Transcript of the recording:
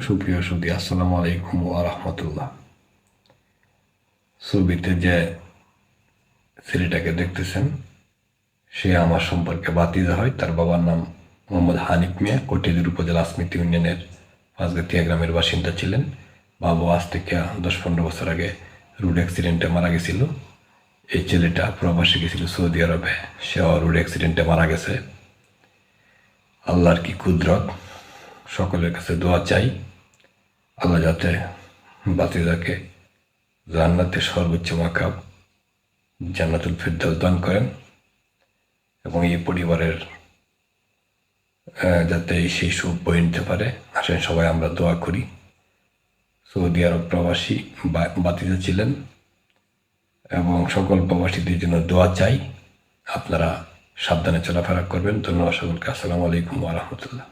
সুপ্রিয় সুদী আলাইকুম ছবিতে যে ছেলেটাকে দেখতেছেন, সে আমার সম্পর্কে হয়। তার বাবার নাম মোহাম্মদ হানিফ মিয়া। উপজেলা স্মৃতি ইউনিয়নের পাঁচগাতিয়া গ্রামের বাসিন্দা ছিলেন। বাবা আজ থেকে দশ পনেরো বছর আগে রোড অ্যাক্সিডেন্টে মারা গেছিল। এই ছেলেটা প্রবাসী গেছিল সৌদি আরবে। সেও রোড অ্যাক্সিডেন্টে মারা গেছে। আল্লাহর কি কুদরত? সকলের কাছে দোয়া চাই, আল্লাহ যাতে বাতিদাকে জান্নাতে সর্বোচ্চ মাকাব জান্নাতুল ফিরদাউস দান করেন এবং এই পরিবারের যাতে সেই সুখ বয়ে নিতে পারে। আসেন সবাই, আমরা দোয়া করি। সৌদি আরব প্রবাসী বাতিদা ছিলেন এবং সকল প্রবাসীদের জন্য দোয়া চাই। আপনারা সাবধানে চলাফেরা করবেন। ধন্যবাদ সকলকে। আসসালামু আলাইকুম ওয়া রাহমাতুল্লাহ।